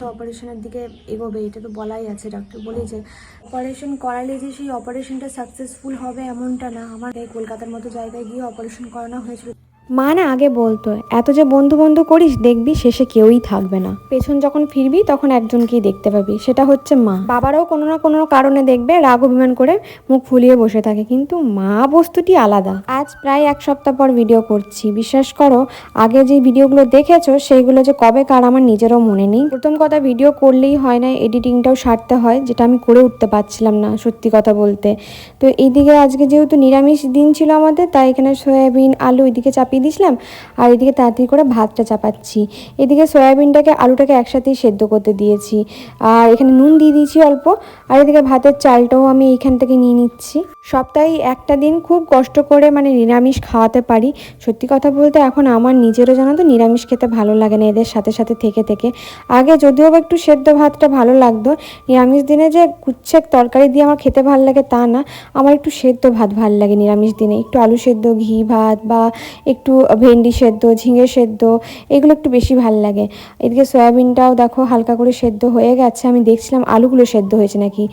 তো অপারেশনের দিকে এগোবে, এটা তো বলাই আছে, ডাক্তার বলে যে অপারেশন করালে যে সেই অপারেশনটা সাকসেসফুল হবে এমনটা না। আমার কলকাতার মতো জায়গায় গিয়ে অপারেশন করানো হয়েছিল। মা না আগে বলতো, এত যে বন্ধু বন্ধু করিস, দেখবি শেষে কেউই থাকবে না। পেছন যখন ফিরবি, তখন একজনকেই দেখতে পাবি, সেটা হচ্ছে মা। বাবারাও কোনো না কোনো কারণে দেখবে, রাগ অভিমান করে মুখ ফুলিয়ে বসে থাকে, কিন্তু মা বস্তুটি আলাদা। আজ প্রায় এক সপ্তাহ পর ভিডিও করছি। বিশ্বাস করো, আগে যে ভিডিওগুলো দেখেছ, সেইগুলো যে কবে কার আমার নিজেরও মনে নেই। প্রথম কথা ভিডিও করলেই হয় না এডিটিংটাও সারতে হয়, যেটা আমি করে উঠতে পারছিলাম না, সত্যি কথা বলতে। তো এইদিকে আজকে যেহেতু নিরামিষ দিন ছিল আমাদের, তাই এখানে সয়াবিন, আলু এদিকে চাপিয়ে দিয়েছিলাম, আর এদিকে তাড়াতাড়ি করে ভাতটা চাপাচ্ছি। এদিকে সয়াবিনটাকে, আলুটাকে একসাথেই সেদ্ধ করতে দিয়েছি। আর এখানে নুন দিয়ে দিয়েছি অল্প, আর এদিকে ভাতের চালটাও আমি এইখান থেকে নিয়ে নিচ্ছি। সপ্তাহে একটা দিন খুব কষ্ট করে মানে নিরামিষ খাওয়াতে পারি। সত্যি কথা বলতে এখন আমার নিজেরও জানো তো নিরামিষ খেতে ভালো লাগে না, এদের সাথে সাথে থেকে থেকে। আগে যদিও বা একটু সেদ্ধ ভাতটা ভালো লাগতো, নিরামিষ দিনে যে কুচ্ছেক তরকারি দিয়ে আমার খেতে ভালো লাগে তা না। আমার একটু সেদ্ধ ভাত ভালো লাগে নিরামিষ দিনে। একটু আলু সেদ্ধ, ঘি ভাত বা একটু ভেন্ডি সেদ্ধ, ঝিঙে সেদ্ধ, এগুলো একটু বেশি ভালো লাগে। এদিকে সয়াবিনটাও দেখো হালকা করে সেদ্ধ হয়ে গেছে, আমি দেখছিলাম আলুগুলো সেদ্ধ হয়েছে নাকি।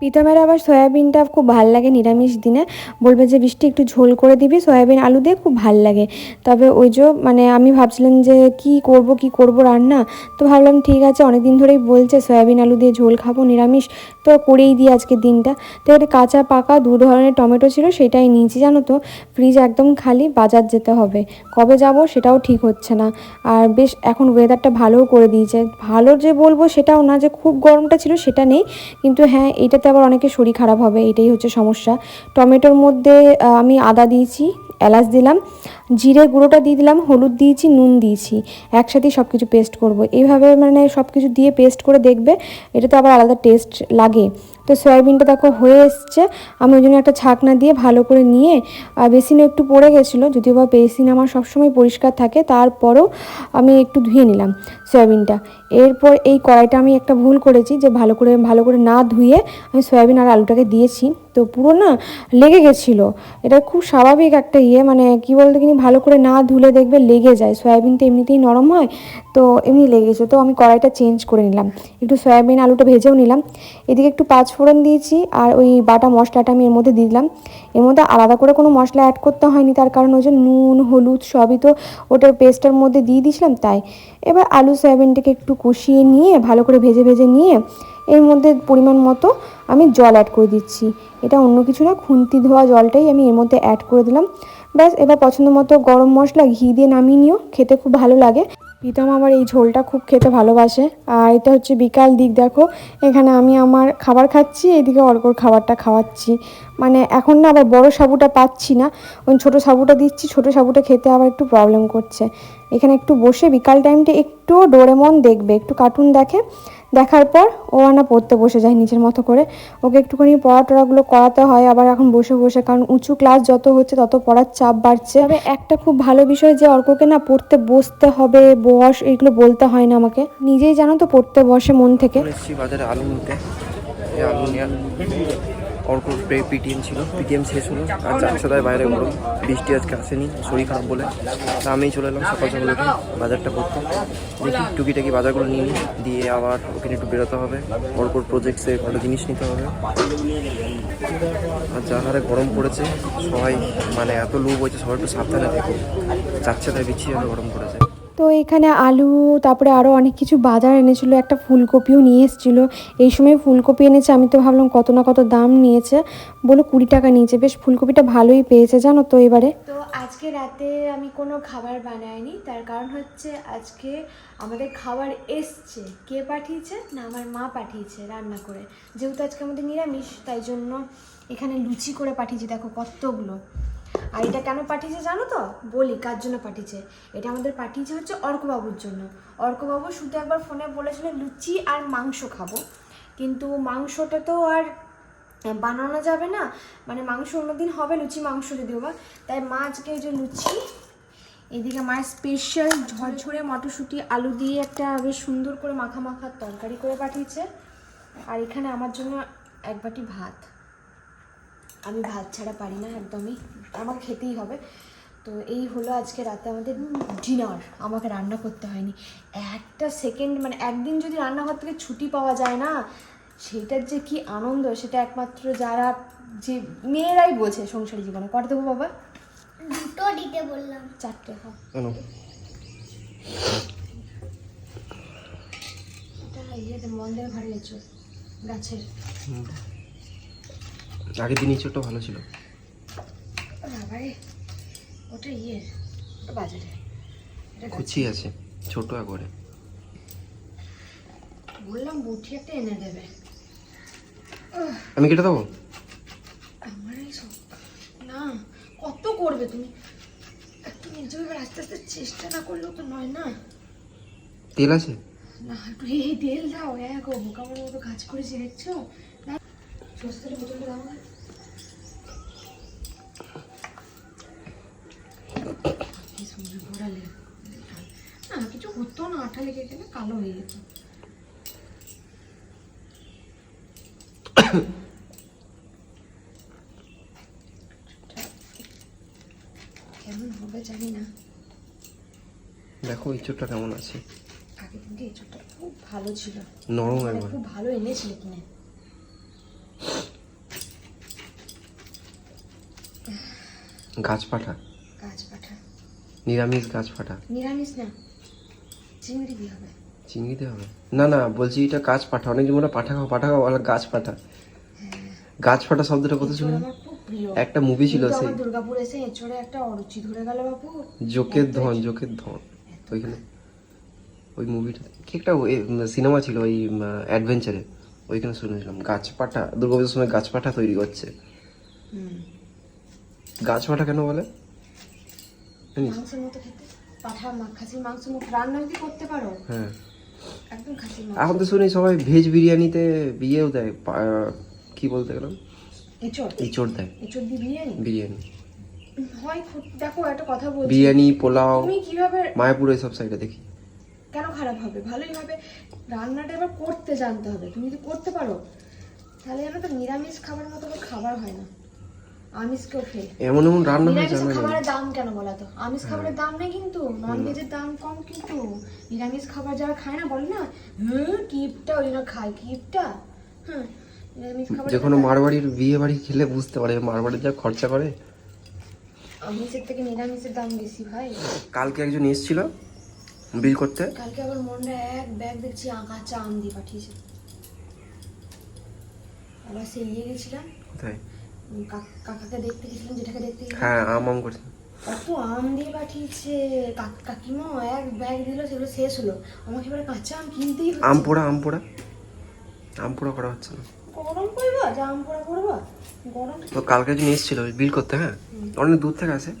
প্রীতমের আবার সয়াবিনটা খুব ভালো লাগে নিরামিষ দিনে। বলবে যে বৃষ্টি একটু ঝোল করে দিবি, সয়াবিন, আলু দিয়ে খুব ভালো লাগে। তবে ওই যে মানে আমি ভাবছিলাম যে কি করব কি করব রান্না? তো ভাবলাম ঠিক আছে অনেক দিন ধরেই বলছে সয়াবিন, আলু দিয়ে ঝোল খাব, নিরামিষ। তো করেই দিই আজকের দিনটা। তো একটা কাঁচা, পাকা, দু ধরনের টমেটো ছিল, সেটাই নিয়েছি, জানো তো। ফ্রিজ একদম খালি, বাজার যেতে হবে। কবে যাব সেটাও ঠিক হচ্ছে না। আর বেশ, এখন ওয়েদারটা ভালোও করে দিয়েছে। ভালো যে বলব সেটাও না, যে খুব গরমটা ছিল সেটা নেই। কিন্তু হ্যাঁ এইটাতে আবার অনেকে শরীর খারাপ হবে, এটাই হচ্ছে সমস্যা। টমেটোর মধ্যে আমি আদা দিয়েছি, এলাচ দিলাম, জিরে গুঁড়োটা দিয়ে দিলাম, হলুদ দিয়েছি, নুন দিয়েছি। একসাথেই সব কিছু পেস্ট করব। এইভাবে মানে সব কিছু দিয়ে পেস্ট করে দেখবে এটা তো আবার আলাদা টেস্ট লাগে। তো সয়াবিনটা দেখো হয়ে এসছে। আমি ওই জন্য একটা ছাকনা দিয়ে ভালো করে নিয়ে বেসিনে একটু পড়ে গেছিল, যদিও বা বেসিন আমার সবসময় পরিষ্কার থাকে, তারপরেও আমি একটু ধুয়ে নিলাম সয়াবিনটা। এরপর এই কড়াইটা আমি একটা ভুল করেছি, যে ভালো করে ভালো করে না ধুয়ে আমি সয়াবিন আর আলুটাকে দিয়েছি। তো পুরো না লেগে গেছিল। এটা খুব স্বাভাবিক একটা ইয়ে মানে কি বলতে কিনি, ভালো করে না ধুলে দেখবে লেগে যায়। সয়াবিন তো এমনিতেই নরম হয়, তো এমনি লেগেছে তো আমি কড়াইটা চেঞ্জ করে নিলাম। একটু সয়াবিন আলুটা ভেজেও নিলাম। এদিকে একটু পাঁচ ফোড়ন দিয়েছি আর ওই বাটা মশলাটা আমি এর মধ্যে দিলাম। এর মধ্যে আলাদা করে কোনো মশলা অ্যাড করতে হয়নি, তার কারণ ওই যে নুন, হলুদ সবই তো ওটার পেস্টের মধ্যে দিয়ে দিয়েছিলাম তাই। এবার আলু, সয়াবিনটাকে একটু কষিয়ে নিয়ে, ভালো করে ভেজে ভেজে নিয়ে, এর মধ্যে পরিমাণ মতো আমি জল অ্যাড করে দিচ্ছি। এটা অন্য কিছু না, খুন্তি ধোয়া জলটাই আমি এর মধ্যে অ্যাড করে দিলাম। ব্যাস, এবার পছন্দ মতো গরম মশলা, ঘি দিয়ে নামিয়ে নিও, খেতে খুব ভালো লাগে। প্রীতম আমার এই ঝোলটা খুব খেতে ভালোবাসে। আর এটা হচ্ছে বিকাল দিক, দেখো। এখানে আমি আমার খাবার খাচ্ছি, এদিকে অর্কর খাবারটা খাওয়াচ্ছি। মানে এখন না আবার বড় সাবুটা পাচ্ছি না। ওই ছোটো সাবুটা দিচ্ছি, ছোট সাবুটা খেতে আবার একটু প্রবলেম করছে। এখানে একটু বসে বিকাল টাইমটা একটু ডোরেমন দেখবে, একটু কার্টুন দেখে। দেখার পর ও না পড়তে বসে যায় নিজের মতো করে। ওকে একটুখানি পড়া টড়াগুলো করাতে হয় আবার এখন বসে বসে কারণ উঁচু ক্লাস যত হচ্ছে তত পড়ার চাপ বাড়ছে। তবে একটা খুব ভালো বিষয় যে অর্ককে না পড়তে বসতে হবে বস এগুলো বলতে হয় না আমাকে। নিজেই জানো তো পড়তে বসে মন থেকে। বাজারে আলু নিতে। আলু নিয়ে অর্ক পিটিএম ছিল। পিটিএম শেষ হলো। আর তাই বাইরে গরম। বৃষ্টি আজকে আসেনি। শরীর খারাপ বলে। তা আমি চলে এলাম সকাল সকাল উঠে বাজারটা করতে। দেখি টুকিটাকি বাজারগুলো নিয়ে নিই। দিয়ে আবার ওখানে একটু বেরোতে হবে। অর্কর প্রজেক্টসে ভালো জিনিস নিতে হবে। আর যা হারে গরম পড়েছে, সবাই মানে এত লু বইছে সবাই একটু সাবধানে দেখো যাচ্ছে তাই বিচ্ছিরি গরম পড়েছে তো এখানে আলু, তারপরে আরও অনেক কিছু বাজার এনেছিল, একটা ফুলকপিও নিয়ে এসেছিল। এই সময় ফুলকপি এনেছে, আমি তো ভাবলাম কত না কত দাম নিয়েছে। বলে কুড়ি টাকা নিয়েছে, বেশ ফুলকপিটা ভালোই পেয়েছে, জানো তো এবারে। তো আজকে রাতে আমি কোনো খাবার বানাইনি, তার কারণ হচ্ছে আজকে আমাদের খাবার এসছে। কে পাঠিয়েছে না আমার মা পাঠিয়েছে রান্না করে? যেহেতু আজকে আমাদের নিরামিষ, তাই জন্য এখানে লুচি করে পাঠিয়েছি, দেখো কতগুলো। আর এটা কেন পাঠিয়েছে জানো তো? বলি, কার জন্য পাঠিয়েছে? এটা আমাদের পাঠিয়েছে হচ্ছে অর্কবাবুর জন্য। অর্কবাবু শুধু একবার ফোনে বলেছিল লুচি আর মাংস খাব। কিন্তু মাংসটা তো আর বানানো যাবে না। মানে মাংস অন্যদিন হবে, লুচি মাংস যদিও বা তাই মা আজকে যে লুচি, এদিকে মায়ের স্পেশাল ঝরঝরে মটরশুঁটি, আলু দিয়ে একটা বেশ সুন্দর করে মাখা মাখার তরকারি করে পাঠিয়েছে। আর এখানে আমার জন্য এক বাটি ভাত। আমি ভাত ছাড়া পারি না একদমই। আমার খেতেই হবে। তো এই হলো আজকে রাতে আমাদের ডিনার। আমাকে রান্না করতে হয়নি। একটা সেকেন্ড মানে একদিন যদি রান্নাঘর থেকে ছুটি পাওয়া যায় না সেটার যে কি আনন্দ সেটা একমাত্র যারা যে মেয়েরাই বোঝে সংসারী জীবনে। করে দেবো বাবা? দুটো দিতে বললাম। চারটে মন্দির ঘরে এঁচো গাছের। আগের দিন ইঁচড়টা ভালো ছিল। ওটা ইয়ে ওটা বাজারে। কুচি আছে ছোট বললাম বুটি একটা এনে দেবে। আমি কেটে দেবো? আমার এই না কত করবে তুমি? একটু নিজে এবার আস্তে আস্তে চেষ্টা না করলেও তো নয় না? তেল আছে? না একটু এই তেল দাও এক ও বোকামের মতো কাজ করেছি দেখছ? ঘোরালে না। কিছু হতো না আঠা লেগে গেলে কালো হয়ে যেত। কেমন হবে জানি না। দেখো ইঁচড়টা কেমন আছে? খুব ভালো ছিল। নরম একবার। খুব ভালো এনেছিলে কিনে। গাছ পাঠা গাছ পাঠা নিরামিষ গাছ পাঠা নিরামিষ না চিংড়ি দিয়ে হবে। চিংড়িতে হবে? না না বলছি এটা গাছ পাঠা অনেক মনে পাঠা খাও পাঠা খাও বলে গাছ পাঠা। গাছ পাঠা শব্দটা কত শুনে একটা মুভি ছিল সেই। দুর্গাপুর এসে এঁচোড়ে একটা অরুচি ধরে গেল বাপু। জোকের ধন জোকের ধন। ওইখানে ওই মুভিটা কি একটা সিনেমা ছিল ওই অ্যাডভেঞ্চারে ওইখানে শুনেছিলাম। গাছ পাঠা দুর্গাপুজোর সময় গাছ পাঠা তৈরি করছে। হুম। গাছ পাঠা কেন বলে? মাংসের মতো খেতে। পাঠা খাসির মাংস মতো রান্না যদি করতে পারো হ্যাঁ। একদম খাসির মাংস। এখন তো শুনি সবাই ভেজ বিরিয়ানিতে বিয়েও দেয় কি বলতে গেলাম? এঁচোড়। ইঁচড় দেয়। এঁচোড় দিয়ে বিরিয়ানি? বিরিয়ানি। হয় দেখো একটা কথা বলছি। বিরিয়ানি পোলাও তুমি কীভাবে মায়াপুর এইসব সাইডে দেখি। কেন খারাপ হবে? ভালোই হবে। রান্নাটা এবার করতে জানতে হবে। তুমি যদি করতে পারো তাহলে জানো তো নিরামিষ খাবার মতো খাবার হয় না। আমিষ কেউ এমন এমন রান্না হয় জানা খাবারের দাম কেন বলা তো? আমিষ খাবারের দাম নেই কিন্তু। নন ভেজের দাম কম কিন্তু। নিরামিষ খাবার যারা খায় না বলে না? হুম কিপটা ওই জন্য খায়। কিপটা? হ্যাঁ নিরামিষ খাবার যে কোনো মারবাড়ির বিয়ে বাড়ি খেলে বুঝতে পারে মারবাড়ির যা খরচা করে। আমিষের থেকে নিরামিষের দাম বেশি ভাই। কালকে একজন এসেছিল বিল করতে। কালকে আবার মনটা এক ব্যাগ দেখছি কাঁচা আম দিয়ে পাঠিয়েছে। আবার সে ইয়ে গেছিলাম। কোথায় কাকাকে দেখতে গেছিলাম যেটাকে দেখতে হ্যাঁ আম আম করছে। কত আম দিয়ে পাঠিয়েছে। এক ব্যাগ দিল সেগুলো শেষ হলো। আমাকে এবার কাঁচা আম কিনতেই আম পোড়া আম পোড়া? আম পোড়া করা হচ্ছে না। গরম করব? যা আম পোড়া করব? গরম তো কালকে একজন এসেছিল বিল করতে হ্যাঁ? অনেক দূর থেকে আসে।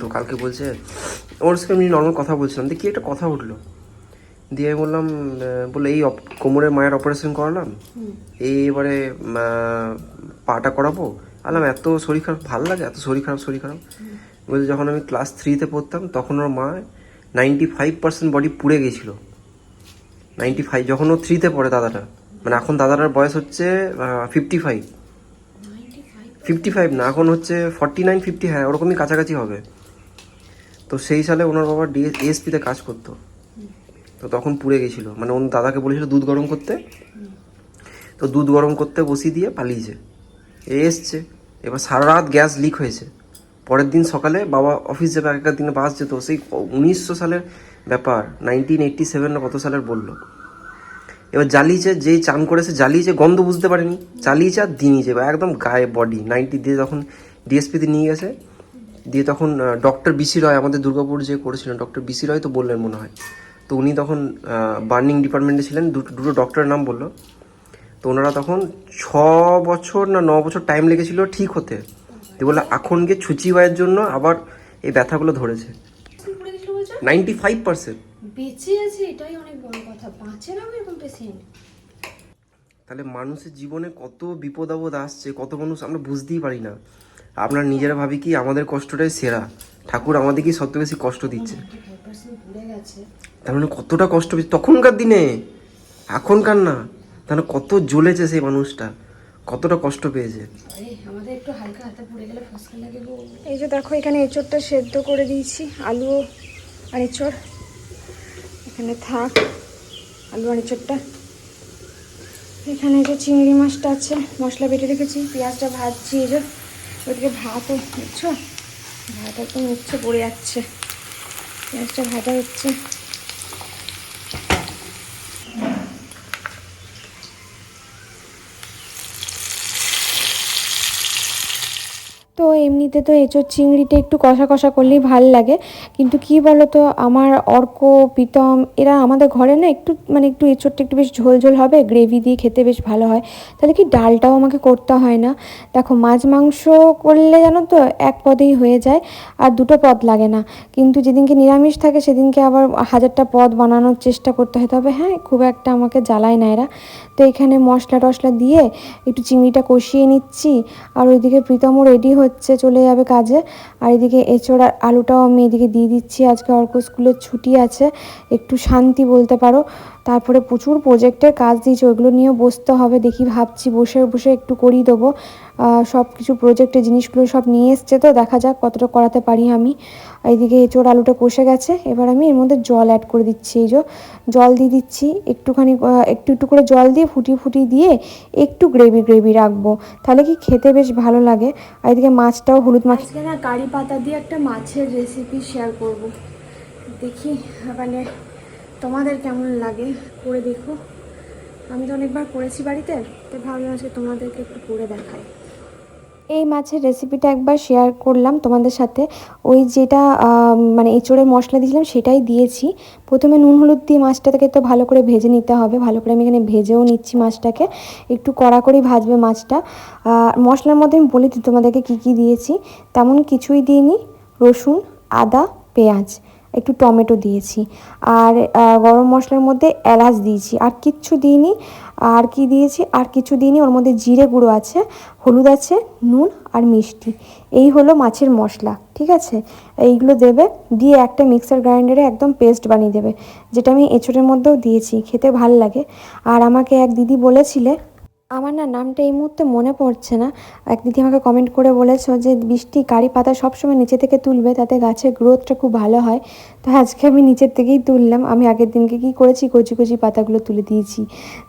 তো কালকে বলছে ওর সাথে এমনি নর্মাল কথা বলছিলাম। কি একটা কথা উঠল? দিয়ে আমি বললাম বলে এই কোমরের মায়ের অপারেশন করালাম। এই এবারে পাটা করাবো। আলাম এত শরীর খারাপ ভালো লাগে এত শরীর খারাপ শরীর খারাপ। বলছে যখন আমি ক্লাস থ্রিতে পড়তাম তখন ওর মা নাইনটি ফাইভ পার্সেন্ট বডি পুড়ে গেছিল। নাইনটি ফাইভ যখন ও থ্রিতে পড়ে দাদাটা মানে এখন দাদাটার বয়স হচ্ছে ফিফটি ফাইভ ফিফটি ফাইভ না এখন হচ্ছে ফর্টি নাইন ফিফটি হ্যাঁ ওরকমই কাছাকাছি হবে। তো সেই সালে ওনার বাবা ডিএসপিতে কাজ করতো। তো তখন পুড়ে গেছিল। মানে ওর দাদাকে বলেছিল দুধ গরম করতে। তো দুধ গরম করতে বসিয়ে দিয়ে পালিয়েছে। এ এসছে। এবার সারা রাত গ্যাস লিক হয়েছে। পরের দিন সকালে বাবা অফিস যাবে এক আগেকার দিনে বাস যেত। সেই উনিশশো সালের ব্যাপার নাইনটিন এইটটি সেভেন না কত সালের বলল। এবার জ্বালিয়েছে, যেই চান করেছে জ্বালিয়েছে, গন্ধ বুঝতে পারেনি। চালিয়েছে আর দিয়ে নিয়েছে। এবার একদম গায়ে বডি নাইনটি দিয়ে যখন ডিএসপিতে নিয়ে গেছে, দিয়ে তখন ডক্টর বিসি রয় আমাদের দুর্গাপুর যে করেছিলেন ডক্টর বিসি রয় তো বললেন মনে হয়। তো উনি তখন বার্নিং ডিপার্টমেন্টে ছিলেন দুটো দুটো ডক্টরের নাম বলল। তো ওনারা তখন ছ বছর না ন বছর টাইম লেগেছিল ঠিক হতে। দিয়ে বলল এখন গিয়ে ছুচিবাইয়ের জন্য আবার এই ব্যথাগুলো ধরেছে। নাইনটি ফাইভ পার্সেন্ট বেঁচে আছে এটাই অনেক বড় কথা। বাঁচে না এরকম পেশেন্ট তাহলে মানুষের জীবনে কত বিপদ আপদ আসছে কত মানুষ আমরা বুঝতেই পারি না। আপনার নিজেরা ভাবি কি আমাদের কষ্টটাই সেরা। ঠাকুর আমাদেরকেই সবচেয়ে বেশি কষ্ট দিচ্ছে। তার মানে কতটা কষ্ট পেয়েছে? তখনকার দিনে এখনকার না। তাহলে কত জ্বলেছে সেই মানুষটা কতটা কষ্ট পেয়েছে। আমাদের একটু হালকা হাতে পড়ে গেলে ফসকা লাগে গো। এই যে দেখো এখানে এঁচড়টা সেদ্ধ করে দিয়েছি আলু আর এঁচড়। এখানে থাক আলু আর এঁচড়টা। এখানে যে চিংড়ি মাছটা আছে মশলা বেটে রেখেছি পেঁয়াজটা ভাজছি এই যে ওদিকে ভাতও বুঝছ? ভাত তো উচ্ছে পড়ে যাচ্ছে। পেঁয়াজটা ভাজা হচ্ছে তো এমনিতে তো এঁচোর চিংড়িটা একটু কষা কষা করলেই ভালো লাগে। কিন্তু কি বলো তো আমার অর্ক, প্রীতম, এরা আমাদের ঘরে না একটু মানে একটু এঁচোরটা একটু বেশ ঝোল ঝোল হবে, গ্রেভি দিয়ে খেতে বেশ ভালো হয়। তাহলে কি ডালটাও আমাকে করতে হয় না? দেখো, মাছ মাংস করলে জানো তো এক পদেই হয়ে যায়, আর দুটো পদ লাগে না। কিন্তু যেদিনকে নিরামিষ থাকে, সেদিনকে আবার হাজারটা পদ বানানোর চেষ্টা করতে হয়। তবে হ্যাঁ খুব একটা আমাকে জ্বালায় না এরা। তো এখানে মশলা টশলা দিয়ে একটু চিংড়িটা কষিয়ে নিচ্ছি, আর ওইদিকে প্রীতমও রেডি হচ্ছে, চলে যাবে কাজে। আর এদিকে এঁচড় আর আলুটাও আমি এদিকে দিয়ে দিচ্ছি। আজকে অর্ক স্কুলের ছুটি আছে, একটু শান্তি বলতে পারো। তারপরে প্রচুর প্রজেক্টের কাজ দিয়েছে, ওইগুলো নিয়েও বসতে হবে। দেখি ভাবছি বসে বসে একটু করিয়ে দেবো। সব কিছু প্রজেক্টের জিনিসগুলো সব নিয়ে এসছে তো, দেখা যাক কতটা করাতে পারি আমি। এইদিকে এঁচড় আলুটা কষে গেছে। এবার আমি এর মধ্যে জল অ্যাড করে দিচ্ছি, এই যে জল দিয়ে দিচ্ছি। একটুখানি একটু একটু করে জল দিয়ে ফুটিয়ে ফুটিয়ে দিয়ে একটু গ্রেভি গ্রেভি রাখব। তাহলে কি খেতে বেশ ভালো লাগে। আর এদিকে মাছটাও হলুদ মাছ না কারি পাতা দিয়ে একটা মাছের রেসিপি শেয়ার করব। দেখি মানে তোমাদের কেমন লাগে? করে দেখো। আমি তো অনেকবার করেছি বাড়িতে, তো ভাবলাম আজকে তোমাদেরকে একটু করে দেখাই। এই মাছের রেসিপিটা একবার শেয়ার করলাম তোমাদের সাথে। ওই যেটা মানে এঁচড়ের মশলা দিয়েছিলাম সেটাই দিয়েছি। প্রথমে নুন হলুদ দিয়ে মাছটাকে তো ভালো করে ভেজে নিতে হবে। ভালো করে আমি এখানে ভেজেও নিচ্ছি মাছটাকে। একটু কড়া করেই ভাজবে মাছটা। মশলার মধ্যে আমি বলে দিই, তোমাদেরকে কী কী দিয়েছি। তেমন কিছুই দিইনি। রসুন, আদা, পেঁয়াজ, একটু টমেটো দিয়েছি। আর গরম মশলার মধ্যে এলাচ দিয়েছি। আর কিচ্ছু দিইনি। আর কি দিয়েছি? আর কিছু দিনই ওর মধ্যে জিরে গুঁড়ো আছে, হলুদ আছে, নুন আর মিষ্টি। এই হলো মাছের মশলা, ঠিক আছে? এইগুলো দেবে, দিয়ে একটা মিক্সার গ্রাইন্ডারে একদম পেস্ট বানিয়ে দেবে, যেটা আমি এঁচড়ের মধ্যেও দিয়েছি, খেতে ভালো লাগে। আর আমাকে এক দিদি বলেছিলে আমার না নামটা এই মুহূর্তে মনে পড়ছে না। এক দিদি আমাকে কমেন্ট করে বলেছ যে, বৃষ্টি কারি পাতা সবসময় নিচে থেকে তুলবে, তাতে গাছের গ্রোথটা খুব ভালো হয়। তো আজকে আমি নিচের থেকেই তুললাম। আমি আগের দিনকে কি করেছি? কচি কচি পাতাগুলো তুলে দিয়েছি।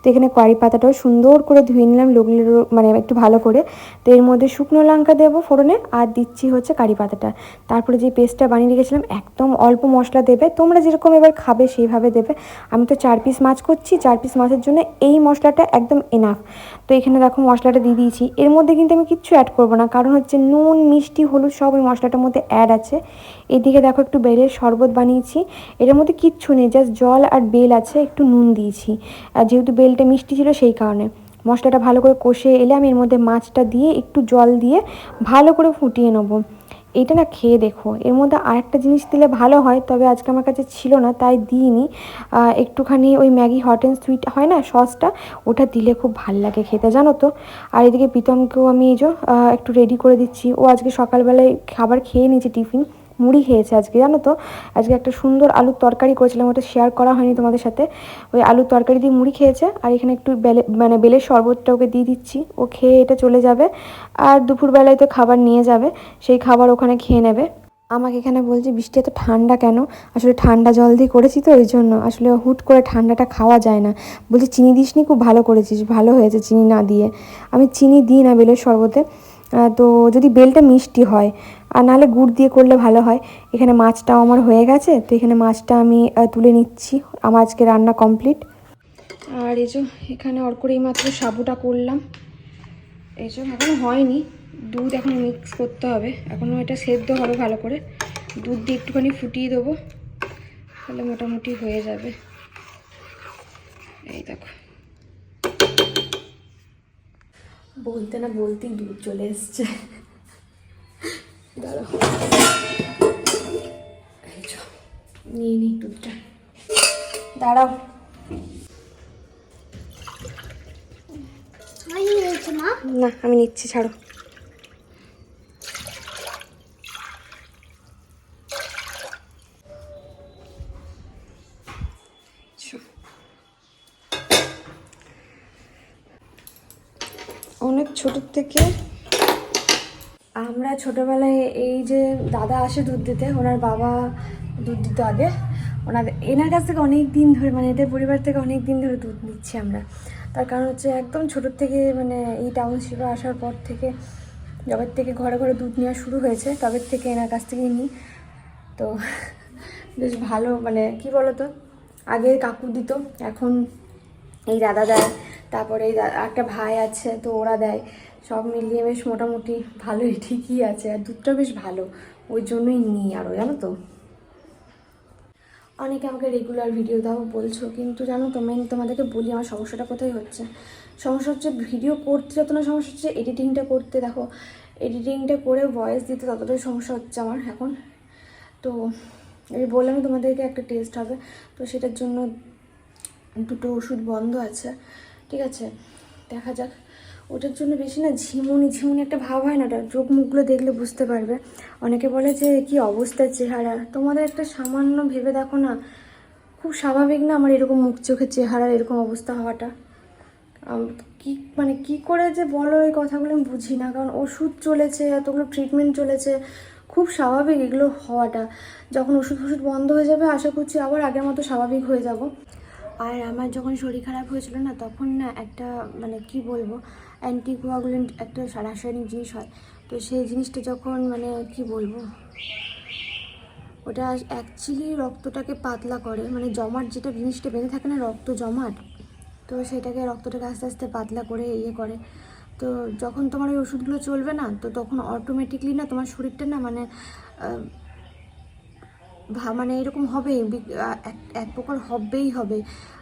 তো এখানে কারি পাতাটাও সুন্দর করে ধুয়ে নিলাম, লোকগুলো মানে একটু ভালো করে। তো এর মধ্যে শুকনো লঙ্কা দেবো ফোড়নে, আর দিচ্ছি হচ্ছে কারি পাতাটা। তারপরে যে পেস্টটা বানিয়ে রেখেছিলাম, একদম অল্প মশলা দেবে। তোমরা যেরকম এবার খাবে, সেইভাবে দেবে। আমি তো চার পিস মাছ করছি, চার পিস মাছের জন্য এই মশলাটা একদম এনাফ তো এখানে দেখো মশলাটা দিয়ে দিয়েছি। এর মধ্যে কিন্তু আমি কিচ্ছু অ্যাড করব না, কারণ হচ্ছে নুন, মিষ্টি, হলুদ সব ওই মশলাটার মধ্যে অ্যাড আছে। এদিকে দেখো একটু বেলের শরবত বানিয়েছি। এটার মধ্যে কিচ্ছু নেই জাস্ট জল আর বেল আছে, একটু নুন দিয়েছি। আর যেহেতু বেলটা মিষ্টি ছিল সেই কারণে। মশলাটা ভালো করে কষে এলে আমি এর মধ্যে মাছটা দিয়ে একটু জল দিয়ে ভালো করে ফুটিয়ে নেব। এটা না খেয়ে দেখো। এর মধ্যে আরেকটা জিনিস দিলে ভালো হয়, তবে আজকে আমার কাছে ছিল না, তাই দিইনি। একটুখানি ওই ম্যাগি হট অ্যান্ড সুইট হয় না, সসটা, ওটা দিলে খুব ভালো লাগে খেতে, জানো তো? আর এদিকে প্রীতমকেও আমি এই যে একটু রেডি করে দিচ্ছি। ও আজকে সকালবেলায় খাবার খেয়ে নিয়েছে টিফিন মুড়ি খেয়েছে আজকে, জানো তো? আজকে একটা সুন্দর আলুর তরকারি করেছিলাম, ওটা শেয়ার করা হয়নি তোমাদের সাথে। ওই আলুর তরকারি দিয়ে মুড়ি খেয়েছে, আর এখানে একটু বেলে মানে বেলের শরবতটা ওকে দিয়ে দিচ্ছি। ও খেয়ে এটা চলে যাবে, আর দুপুরবেলায় তো খাবার নিয়ে যাবে, সেই খাবার ওখানে খেয়ে নেবে। আমাকে এখানে বলছে, বৃষ্টি এত ঠান্ডা কেন? আসলে ঠান্ডা জল দিয়ে করেছি তো, ওই জন্য। আসলে হুট করে ঠান্ডাটা খাওয়া যায় না। বলছে, চিনি দিসনি, খুব ভালো করেছিস, ভালো হয়েছে চিনি না দিয়ে। আমি চিনি দিই না বেলের শরবতে। তো যদি বেলটা মিষ্টি হয় আর নাহলে গুড় দিয়ে করলে ভালো হয়। এখানে মাছটাও আমার হয়ে গেছে, তো এখানে মাছটা আমি তুলে নিচ্ছি। আমার আজকে রান্না কমপ্লিট। আর এই যে, এখানে অর্কর এই মাত্র সাবুটা করলাম। এই যে এখনও হয়নি। দুধ এখন মিক্স করতে হবে। এখনও এটা সেদ্ধ হবে ভালো করে। দুধ দিয়ে একটুখানি ফুটিয়ে দেবো। তাহলে মোটামুটি হয়ে যাবে। এই দেখো। বলতে না বলতেই দুধ চলে এসছে। যো, নিয়ে নিই দুধটা দাঁড়াও না আমি নিচ্ছি ছাড়ো। ছোটোবেলায় এই যে দাদা আসে দুধ দিতে, ওনার বাবা দুধ দিত আগে। ওনার, এনার কাছ থেকে অনেক দিন ধরে মানে এদের পরিবার থেকে অনেক দিন ধরে দুধ নিচ্ছি আমরা। তার কারণ হচ্ছে একদম ছোটোর থেকে মানে এই টাউনশিপে আসার পর থেকে, যবের থেকে ঘরে ঘরে দুধ নেওয়া শুরু হয়েছে, তবের থেকে এনার কাছ থেকেই নিই। তো বেশ ভালো মানে কি বলতো আগে কাকু দিত, এখন এই দাদা দেয়, তারপরে এই একটা ভাই আছে, তো ওরা দেয়। সব মিলিয়ে বেশ মোটামুটি ভালোই, ঠিকই আছে। আর দুধটা বেশ ভালো। ওই জন্যই নিই আরও, জানো তো? অনেকে আমাকে রেগুলার ভিডিও দাও বলছো, কিন্তু জানো তো মেন তোমাদেরকে বলি আমার সমস্যাটা কোথায় হচ্ছে? সমস্যা হচ্ছে ভিডিও করতে যত না সমস্যা হচ্ছে এডিটিংটা করতে। দেখো এডিটিংটা করে ভয়েস দিতে ততটাই সমস্যা হচ্ছে আমার এখন। তো, এই বললাম তোমাদেরকে একটা টেস্ট হবে। তো সেটার জন্য দুটো ওষুধ বন্ধ আছে। ঠিক আছে? দেখা যাক। ওটার জন্য বেশি না ঝিমুনি ঝিমুনি একটা ভাব হয় না ওটা চোখ মুখগুলো দেখলে বুঝতে পারবে। অনেকে বলে যে, কি অবস্থা চেহারা? তোমাদের একটা সামান্য ভেবে দেখো না, খুব স্বাভাবিক না আমার এরকম মুখ চোখের চেহারা এরকম অবস্থা হওয়াটা? কি মানে কি করে যে বলো এই কথাগুলো আমি বুঝি না, কারণ ওষুধ চলেছে, এতগুলো ট্রিটমেন্ট চলেছে, খুব স্বাভাবিক এগুলো হওয়াটা। যখন ওষুধ ফষুধ বন্ধ হয়ে যাবে, আশা করছি আবার আগের মতো স্বাভাবিক হয়ে যাব। আর আমার যখন শরীর খারাপ হয়েছিল না, তখন না একটা মানে কি বলব অ্যান্টিকোয়াগুলেন্ট একটা রাসায়নিক জিনিস হয়। তো সেই জিনিসটা যখন মানে কি বলব, ওটা অ্যাকচুয়ালি রক্তটাকে পাতলা করে মানে জমাট যেটা জিনিসটা বেঁধে থাকে না, রক্ত জমাট, তো সেটাকে রক্তটাকে আস্তে আস্তে পাতলা করে ইয়ে করে। তো যখন তোমার ওই ওষুধগুলো চলবে না, তো তখন অটোমেটিকলি না তোমার শরীরটা না মানে মানে এরকম হবে এক প্রকার হবেই হবে।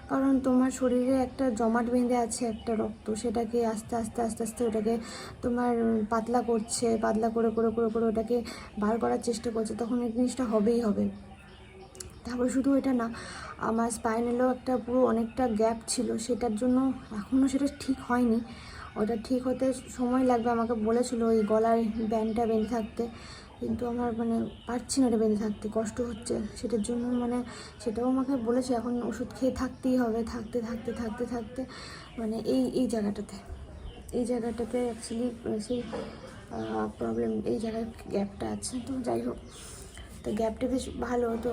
কারণ তোমার শরীরে একটা জমাট বেঁধে আছে একটা রক্ত, সেটাকে আস্তে আস্তে আস্তে আস্তে ওটাকে তোমার পাতলা করছে, পাতলা করে করে করে করে ওটাকে বার করার চেষ্টা করছে, তখন এই জিনিসটা হবেই হবে। তারপরে শুধু এটা না, আমার স্পাইনেলেও একটা পুরো অনেকটা গ্যাপ ছিল, সেটার জন্য এখনও সেটা ঠিক হয়নি। ওটা ঠিক হতে সময় লাগবে, আমাকে বলেছিল ওই গলার ব্যান্ডটা বেঁধে থাকতে। কিন্তু আমার মানে পারছি না এটা বেঁধে থাকতে, কষ্ট হচ্ছে। সেটার জন্য মানে সেটাও আমাকে বলেছে, এখন ওষুধ খেয়ে থাকতেই হবে, থাকতে থাকতে থাকতে থাকতে। মানে এই এই জায়গাটাতে। এই জায়গাটাতে অ্যাকচুয়ালি সেই প্রবলেম এই জায়গায় গ্যাপটা আছে। তো যাই হোক, তো গ্যাপটা বেশ ভালো। তো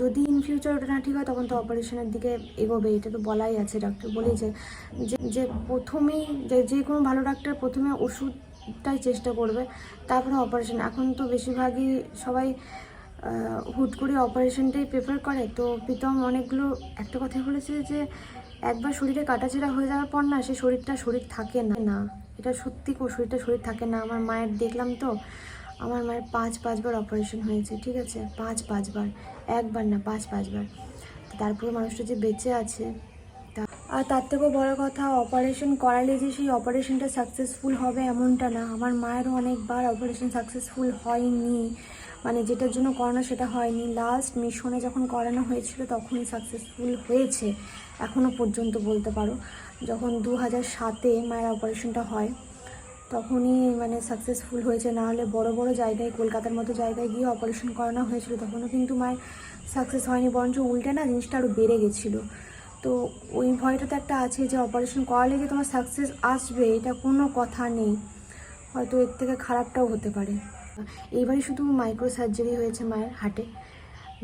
যদি ইন ফিউচার ওটা না ঠিক হয়, তখন তো অপারেশনের দিকে এগোবে। এটা তো বলাই আছে ডাক্তার বলেছে যে যে প্রথমেই, যে যে কোনো ভালো ডাক্তার প্রথমে ওষুধটাই চেষ্টা করবে, তারপরে অপারেশন এখন তো বেশিরভাগই সবাই হুট করে অপারেশনটাই প্রেফার করে। তো প্রীতম অনেকগুলো, একটা কথা বলেছে যে, একবার শরীরে কাটাছেড়া হয়ে যাওয়ার পর না, সে শরীরটা শরীর থাকে না। না, এটা সত্যি শরীরটা শরীর থাকে না। আমার মায়ের দেখলাম তো, আমার মায়ের পাঁচ, পাঁচবার অপারেশন হয়েছে, ঠিক আছে? পাঁচ, পাঁচবার। একবার না, পাঁচ, পাঁচবার। তারপরে মানুষটা যে বেঁচে আছে তা- আর তার থেকেও বড় কথা অপারেশন করালে যে সেই অপারেশনটা সাকসেসফুল হবে এমনটা না। আমার মায়েরও অনেকবার অপারেশন সাকসেসফুল হয়নি। মানে যেটার জন্য করানো সেটা হয়নি। লাস্ট মিশনে যখন করানো হয়েছিল তখনই সাকসেসফুল হয়েছে। এখনও পর্যন্ত বলতে পারো। যখন দু হাজার সাতে মায়ের অপারেশনটা হয়, তখনই মানে সাকসেসফুল হয়েছে। না হলে বড় বড় জায়গায়, কলকাতার মতো জায়গায় গিয়ে অপারেশন করানো হয়েছিল, তখনও কিন্তু মায়ের সাকসেস হয়নি। বরঞ্চ উল্টে না জিনিসটা আরও বেড়ে গেছিল। তো ওই ভয়টা তো একটা আছে যে অপারেশন করালে যে তোমার সাকসেস আসবে, এটা কোনো কথা নেই। হয়তো এর থেকে খারাপটাও হতে পারে। এইবারই শুধু মাইক্রো সার্জারি হয়েছে মায়ের হাটে।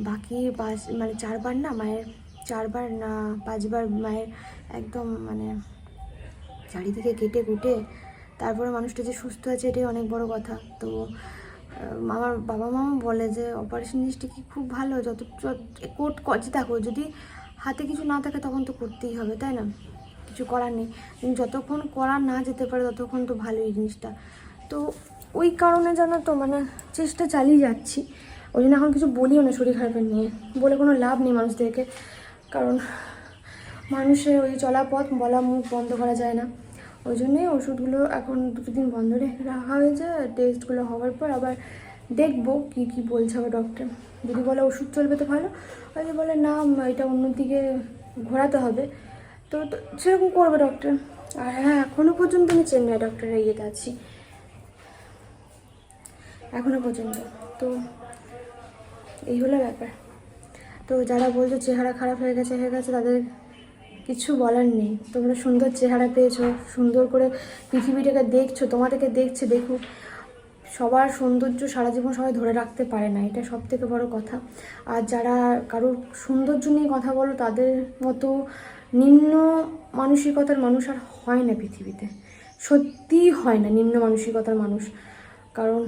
বাকি পাঁচ মানে চারবার না, মায়ের চারবার না, পাঁচবার মায়ের একদম মানে চারিদিকে কেটে কুটে তারপরে মানুষটা যে সুস্থ আছে এটাই অনেক বড় কথা। তো আমার বাবা মাও বলে যে অপারেশন জিনিসটা কি খুব ভালো, যত কোর্ট করছে দেখো যদি হাতে কিছু না থাকে তখন তো করতেই হবে, তাই না? কিছু করার নেই। যতক্ষণ করা না যেতে পারে ততক্ষণ তো ভালোই জিনিসটা। তো ওই কারণে জানো তো মানে চেষ্টা চালিয়ে যাচ্ছি। ওই জন্য এখন কিছু বলিও না শরীর খারাপের নিয়ে। বলে কোনো লাভ নেই মানুষদেরকে। কারণ মানুষের ওই চলা পথ বলা মুখ বন্ধ করা যায় না। ওই জন্যই ওষুধগুলো এখন দুটো দিন বন্ধ রেখে রাখা হয়েছে। টেস্টগুলো হওয়ার পর আবার দেখব কি কি বলছে আবার ডক্টর যদি বলে ওষুধ চলবে তো ভালো। যদি বলে না এটা অন্যদিকে ঘোরাতে হবে। তো তো সেরকম করবে ডক্টর আর হ্যাঁ এখনও পর্যন্ত আমি চেন্নাই ডক্টরের ইয়েতে আছি। এখনও পর্যন্ত। তো এই হলো ব্যাপার। তো যারা বলছে চেহারা খারাপ হয়ে গেছে হয়ে গেছে, তাদের কিছু বলার নেই। তোমরা সুন্দর চেহারা পেয়েছ, সুন্দর করে পৃথিবীটাকে দেখছ, তোমাদেরকে দেখছে, দেখুক। সবার সৌন্দর্য সারা জীবন সবাই ধরে রাখতে পারে না, এটা সব থেকে বড় কথা। আর যারা কারোর সৌন্দর্য নিয়ে কথা বলো, তাদের মতো নিম্ন মানসিকতার মানুষ আর হয় না পৃথিবীতে। সত্যিই হয় না নিম্ন মানসিকতার মানুষ। কারণ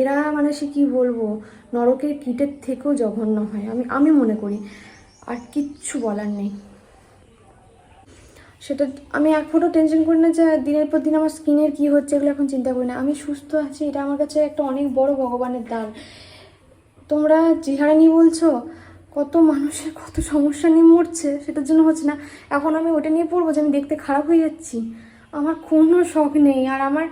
এরা মানে সে কী বলব, নরকের কীটের থেকেও জঘন্য হয়। আমি আমি মনে করি, আর কিচ্ছু বলার নেই। সেটা আমি ফোটো টেনশন করি না যে দিনের পর দিন আমার স্কিনের কী হচ্ছে এগুলো এখন চিন্তা করি না। আমি সুস্থ আছি, এটা আমার কাছে একটা অনেক বড় ভগবানের দান। তোমরা চেহারা নিয়ে বলছো, কত মানুষের কত সমস্যা নিয়ে মরছে, সেটার জন্য হচ্ছে না। এখন আমি ওটা নিয়ে পড়ব যে আমি দেখতে খারাপ হয়ে যাচ্ছি। আমার কোনো শখ নেই, আর আমার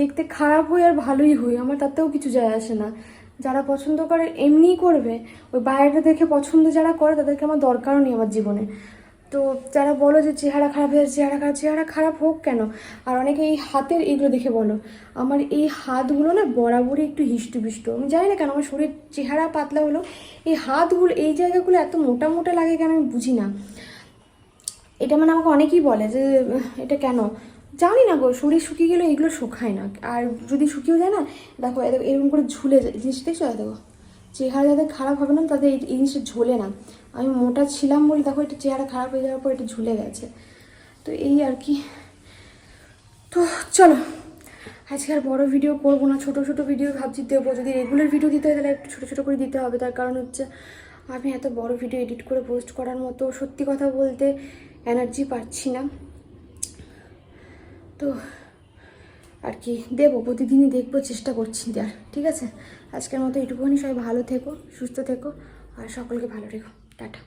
দেখতে খারাপ হই আর ভালোই হই, আমার তাতেও কিছু যায় আসে না। যারা পছন্দ করে, এমনিই করবে। ওই বাইরেটা দেখে পছন্দ যারা করে, তাদেরকে আমার দরকারও নেই আমার জীবনে। তো যারা বলো যে চেহারা খারাপ হয়ে চেহারা খারাপ চেহারা খারাপ হোক কেন? আর অনেকে এই হাতের এইগুলো দেখে বলো। আমার এই হাতগুলো না বরাবরই একটু হিষ্টপিষ্ট আমি জানি না কেন, আমার শরীর চেহারা পাতলা হলো এই হাতগুলো, এই জায়গাগুলো এত মোটা মোটা লাগে কেন আমি বুঝি না। এটা মানে আমাকে অনেকেই বলে যে এটা কেন? জানি না গো, শরীর শুকিয়ে গেলে এগুলো শুকায় না। আর যদি শুকিয়েও যায় না, দেখো, এরকম করে ঝুলে যায়। জিনিস দেখছ? দেখো। চেহারা যাদের খারাপ হবে না, তাদের এই জিনিসটা ঝোলে না। আমি মোটা ছিলাম বলে দেখো এটা চেহারা খারাপ হয়ে যাওয়ার পর এটা ঝুলে গেছে। তো এই আর কি। তো চলো, আজকে আর বড়ো ভিডিও করব না, ছোটো ছোটো ভিডিও ভাবছি দেবো। যদি রেগুলার ভিডিও দিতে হয়, তাহলে একটু ছোটো ছোটো করে দিতে হবে। তার কারণ হচ্ছে, আমি এত বড় ভিডিও এডিট করে পোস্ট করার মতো সত্যি কথা বলতে এনার্জি পাচ্ছি না। তো আর কি, দেবো, প্রতিদিনই দেখব, চেষ্টা করছি দেওয়ার ঠিক আছে? আজকের মতো এটুকুখানি সবাই ভালো থেকো সুস্থ থেকো আর সকলকে ভালো রেখো। টাটা।